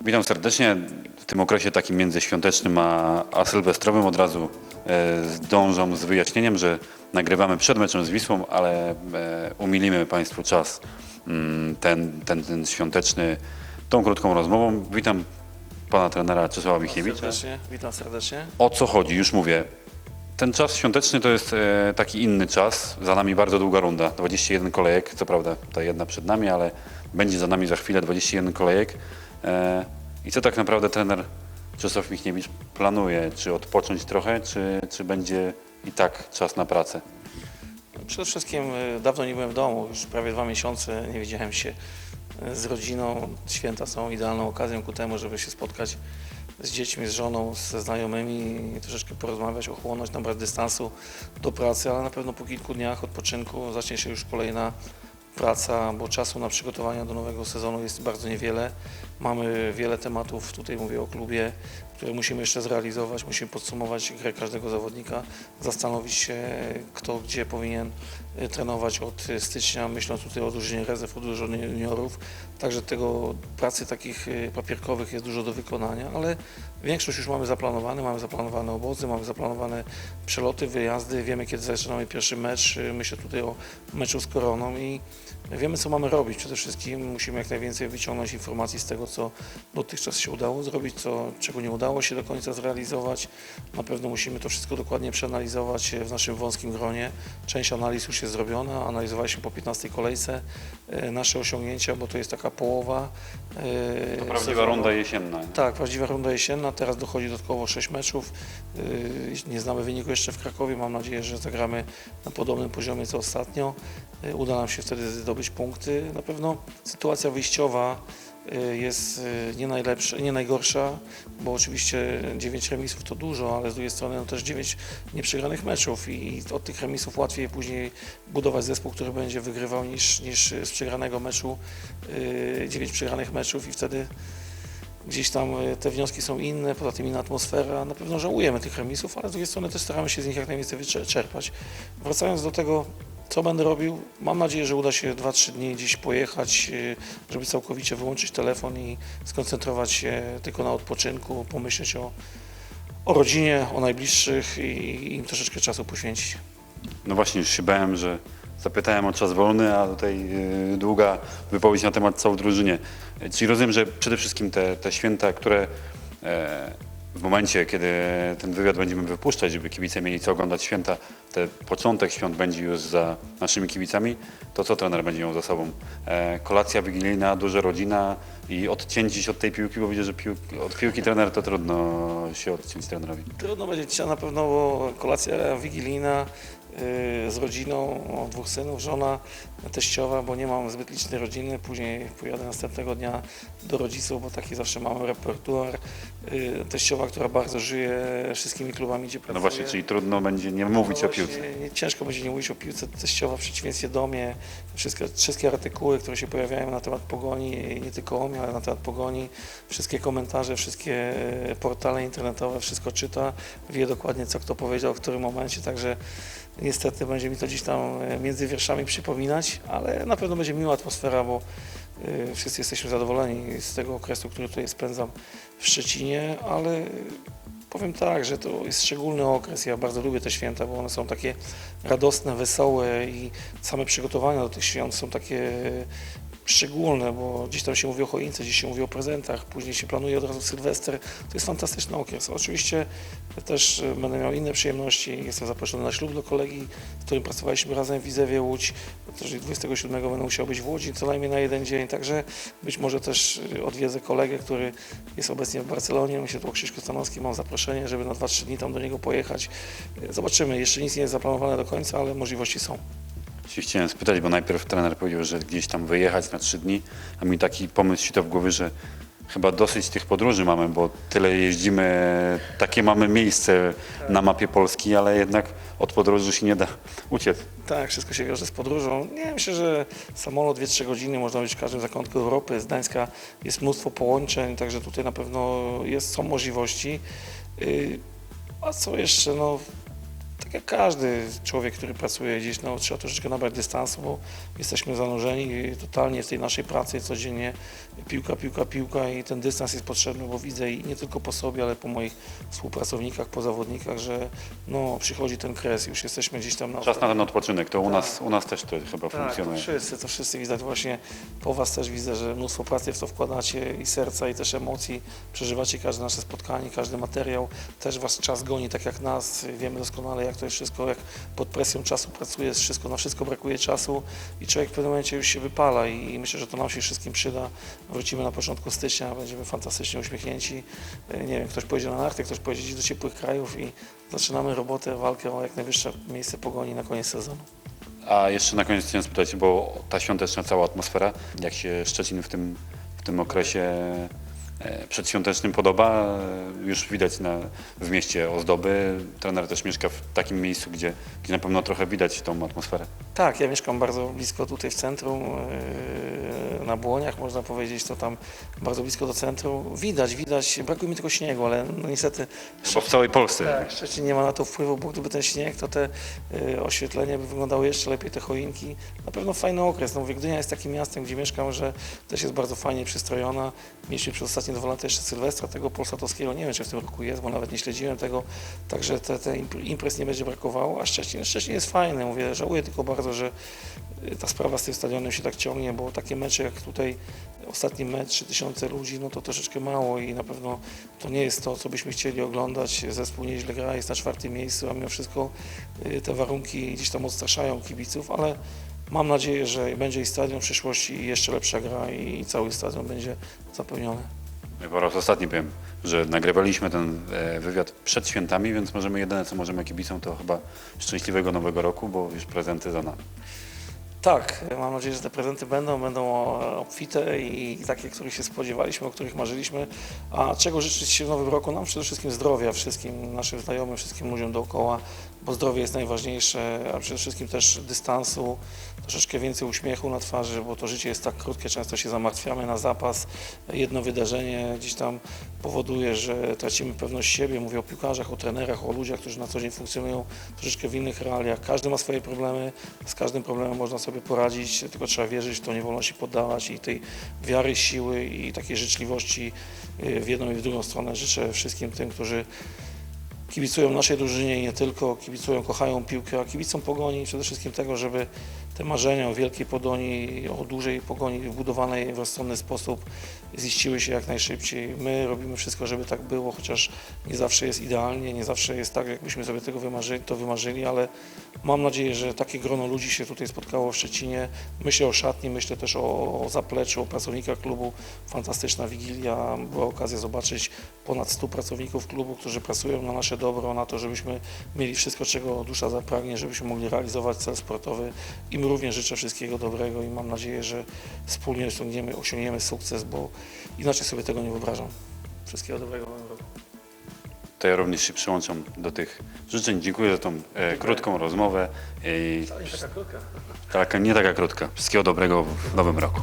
Witam serdecznie. W tym okresie takim międzyświątecznym a, a sylwestrowym od razu e, zdążam z wyjaśnieniem, że nagrywamy przed meczem z Wisłą, ale e, umilimy Państwu czas mm, ten, ten, ten świąteczny tą krótką rozmową. Witam Pana trenera Czesława Michniewicza. Serdecznie, witam serdecznie. O co chodzi? Już mówię. Ten czas świąteczny to jest e, taki inny czas. Za nami bardzo długa runda. 21 kolejek, co prawda ta jedna przed nami, ale będzie za nami za chwilę 21 kolejek. E, I co tak naprawdę trener Czesław Michniewicz planuje? Czy odpocząć trochę, czy, czy będzie i tak czas na pracę? Przede wszystkim y, dawno nie byłem w domu, już prawie dwa miesiące nie widziałem się y, z rodziną. Święta są idealną okazją ku temu, żeby się spotkać z dziećmi, z żoną, ze znajomymi troszeczkę porozmawiać, ochłonąć, nabrać dystansu do pracy, ale na pewno po kilku dniach odpoczynku zacznie się już kolejna praca, bo czasu na przygotowania do nowego sezonu jest bardzo niewiele. Mamy wiele tematów, tutaj mówię o klubie, które musimy jeszcze zrealizować, musimy podsumować grę każdego zawodnika, zastanowić się, kto gdzie powinien y, trenować od y, stycznia, myśląc tutaj o drużynie rezerw, o drużynie juniorów. Także tego pracy takich y, papierkowych jest dużo do wykonania, ale większość już mamy zaplanowane, mamy zaplanowane obozy, mamy zaplanowane przeloty, wyjazdy, wiemy kiedy zaczynamy pierwszy mecz, myślę tutaj o meczu z Koroną i wiemy co mamy robić. Przede wszystkim musimy jak najwięcej wyciągnąć informacji z tego, co dotychczas się udało zrobić, co, czego nie udało się do końca zrealizować. Na pewno musimy to wszystko dokładnie przeanalizować w naszym wąskim gronie. Część analiz już jest zrobiona, analizowaliśmy po 15 kolejce e, nasze osiągnięcia, bo to jest taka połowa. e, To prawdziwa sezonu. runda jesienna. Tak, prawdziwa runda jesienna. Teraz dochodzi dodatkowo 6 meczów. Yy, Nie znamy wyniku jeszcze w Krakowie. Mam nadzieję, że zagramy na podobnym poziomie co ostatnio. Yy, Uda nam się wtedy zdobyć punkty. Na pewno sytuacja wyjściowa yy, jest nie najlepsza, nie najgorsza, bo oczywiście 9 remisów to dużo, ale z drugiej strony no też 9 nieprzegranych meczów i od tych remisów łatwiej później budować zespół, który będzie wygrywał niż, niż z przegranego meczu 9 przegranych meczów i wtedy gdzieś tam e, te wnioski są inne, poza tym inna atmosfera. Na pewno żałujemy tych remisów, ale z drugiej strony też staramy się z nich jak najwięcej wyczerpać. Wracając do tego, co będę robił, mam nadzieję, że uda się 2-3 dni gdzieś pojechać, e, żeby całkowicie wyłączyć telefon i skoncentrować się tylko na odpoczynku, pomyśleć o, o rodzinie, o najbliższych i im troszeczkę czasu poświęcić. No właśnie, już się bałem, że zapytałem o czas wolny, a tutaj y, długa wypowiedź na temat całej drużynie. Y, Czyli rozumiem, że przede wszystkim te, te święta, które e, w momencie, kiedy ten wywiad będziemy wypuszczać, żeby kibice mieli co oglądać święta, te początek świąt będzie już za naszymi kibicami, to co trener będzie miał za sobą? E, kolacja wigilijna, duża rodzina i odcięcie się od tej piłki, bo widzę, że pił, od piłki trener to trudno się odciąć trenerowi. Trudno będzie dzisiaj na pewno, bo kolacja wigilijna z rodziną, o dwóch synów, żona teściowa, bo nie mam zbyt licznej rodziny. Później pojadę następnego dnia do rodziców, bo taki zawsze mamy repertuar. Yy, teściowa, która bardzo żyje wszystkimi klubami, gdzie pracuje. No właśnie, czyli trudno będzie nie mówić o No właśnie, piłce. Nie, ciężko będzie nie mówić o piłce teściowa w przeciwieństwie do mnie. Wszystkie, wszystkie artykuły, które się pojawiają na temat pogoni, nie tylko o mnie, ale na temat pogoni, wszystkie komentarze, wszystkie e, portale internetowe, wszystko czyta, wie dokładnie co kto powiedział, w którym momencie, także niestety będzie mi to gdzieś tam e, między wierszami przypominać, ale na pewno będzie miła atmosfera, bo e, wszyscy jesteśmy zadowoleni z tego okresu, który tutaj spędzam w Szczecinie, ale Powiem tak, że to jest szczególny okres. Ja bardzo lubię te święta, bo one są takie radosne, wesołe i same przygotowania do tych świąt są takie szczególne, bo gdzieś tam się mówi o choince, gdzieś się mówi o prezentach, później się planuje od razu Sylwester. To jest fantastyczny okres. Oczywiście też e, będę miał inne przyjemności. Jestem zaproszony na ślub do kolegi, z którym pracowaliśmy razem w Widzewie Łódź. Też 27 będę musiał być w Łodzi co najmniej na jeden dzień, także być może też e, odwiedzę kolegę, który jest obecnie w Barcelonie. Myślę tu o Krzyśku Stanowskim, mam zaproszenie, żeby na 2-3 dni tam do niego pojechać. E, Zobaczymy, jeszcze nic nie jest zaplanowane do końca, ale możliwości są. Się chciałem spytać, bo najpierw trener powiedział, że gdzieś tam wyjechać na trzy dni, a mi taki pomysł się to w głowie, że chyba dosyć tych podróży mamy, bo tyle jeździmy, takie mamy miejsce na mapie Polski, ale jednak od podróży się nie da uciec. Tak, wszystko się wiąże z podróżą. Nie, myślę, że samolot 2-3 godziny można być w każdym zakątku Europy. Z Gdańska jest mnóstwo połączeń, także tutaj na pewno jest, są możliwości. Yy, A co jeszcze? No, tak jak każdy człowiek, który pracuje gdzieś, no, trzeba troszeczkę nabrać dystansu, bo jesteśmy zanurzeni totalnie w tej naszej pracy codziennie. Piłka, piłka, piłka i ten dystans jest potrzebny, bo widzę i nie tylko po sobie, ale po moich współpracownikach, po zawodnikach, że no, przychodzi ten kres, już jesteśmy gdzieś tam na Czas na ten odpoczynek, to u nas, u nas też to chyba tak, to funkcjonuje. wszyscy, to wszyscy widać właśnie po Was też widzę, że mnóstwo pracy w to wkładacie i serca i też emocji, przeżywacie każde nasze spotkanie, każdy materiał, też Was czas goni tak jak nas, wiemy doskonale jak to jest wszystko, jak pod presją czasu pracuje, wszystko, na wszystko brakuje czasu i człowiek w pewnym momencie już się wypala i, i myślę, że to nam się wszystkim przyda. Wrócimy na początku stycznia, będziemy fantastycznie uśmiechnięci, E, nie wiem, ktoś pojedzie na narty, ktoś pojedzie do ciepłych krajów i zaczynamy robotę, walkę o jak najwyższe miejsce pogoni na koniec sezonu. A jeszcze na koniec chciałem spytać, bo ta świąteczna cała atmosfera, jak się Szczecin w tym, w tym okresie przedświątecznym podoba, e, już widać na, w mieście ozdoby. Trener też mieszka w takim miejscu, gdzie, gdzie na pewno trochę widać tą atmosferę. Tak, ja mieszkam bardzo blisko tutaj w centrum, yy, na Błoniach można powiedzieć, to tam bardzo blisko do centrum. Widać, widać, brakuje mi tylko śniegu, ale no niestety Bo w całej Polsce. tak, Szczecin nie ma na to wpływu, bo gdyby ten śnieg, to te oświetlenie by wyglądało jeszcze lepiej, te choinki. Na pewno fajny okres. No, mówię, Gdynia jest takim miastem, gdzie mieszkam, że też jest bardzo fajnie przystrojona. Mieliśmy przez ostatnie dwa lata jeszcze Sylwestra tego polsatowskiego. Nie wiem, czy w tym roku jest, bo nawet nie śledziłem tego. Także te, te impr- imprez nie będzie brakowało. A Szczecin, Szczecin jest fajny. Mówię, żałuję tylko bardzo, że y, ta sprawa z tym stadionem się tak ciągnie, bo takie mecze jak tutaj ostatni mecz 3000 ludzi, no to troszeczkę mało i na pewno to nie jest to, co byśmy chcieli oglądać. Zespół nieźle gra, jest na czwartym miejscu, a mimo wszystko y, te warunki gdzieś tam odstraszają kibiców, ale mam nadzieję, że będzie i stadion w przyszłości i jeszcze lepsza gra i cały stadion będzie zapełniony. Po raz ostatni powiem, że nagrywaliśmy ten e, wywiad przed świętami, więc możemy jedyne co możemy kibicom to chyba szczęśliwego nowego roku, bo już prezenty za nami. Tak, mam nadzieję, że te prezenty będą, będą obfite i takie, których się spodziewaliśmy, o których marzyliśmy. A czego życzyć się w nowym roku? Nam przede wszystkim zdrowia, wszystkim naszym znajomym, wszystkim ludziom dookoła, bo zdrowie jest najważniejsze, a przede wszystkim też dystansu, troszeczkę więcej uśmiechu na twarzy, bo to życie jest tak krótkie, często się zamartwiamy na zapas. Jedno wydarzenie gdzieś tam powoduje, że tracimy pewność siebie. Mówię o piłkarzach, o trenerach, o ludziach, którzy na co dzień funkcjonują troszeczkę w innych realiach. Każdy ma swoje problemy, z każdym problemem można sobie poradzić, tylko trzeba wierzyć w to, nie wolno się poddawać i tej wiary, siły i takiej życzliwości y, w jedną i w drugą stronę. Życzę wszystkim tym, którzy kibicują naszej drużynie i nie tylko, kibicują, kochają piłkę, a kibicom Pogoni przede wszystkim tego, żeby te marzenia o wielkiej Pogoni, o dużej Pogoni wbudowanej w rozsądny sposób ziściły się jak najszybciej. My robimy wszystko, żeby tak było, chociaż nie zawsze jest idealnie, nie zawsze jest tak, jakbyśmy sobie tego wymarzyli, to wymarzyli, ale mam nadzieję, że takie grono ludzi się tutaj spotkało w Szczecinie. Myślę o szatni, myślę też o, o zapleczu, o pracownikach klubu. Fantastyczna wigilia, była okazja zobaczyć ponad 100 pracowników klubu, którzy pracują na nasze dobro, na to, żebyśmy mieli wszystko, czego dusza zapragnie, żebyśmy mogli realizować cel sportowy. Im również życzę wszystkiego dobrego i mam nadzieję, że wspólnie osiągniemy, osiągniemy sukces, bo inaczej sobie tego nie wyobrażam. Wszystkiego dobrego w nowym roku. To ja również się przyłączam do tych życzeń. Dziękuję za tą e, krótką rozmowę. I nie taka krótka. taka, nie taka krótka. Wszystkiego dobrego w nowym roku.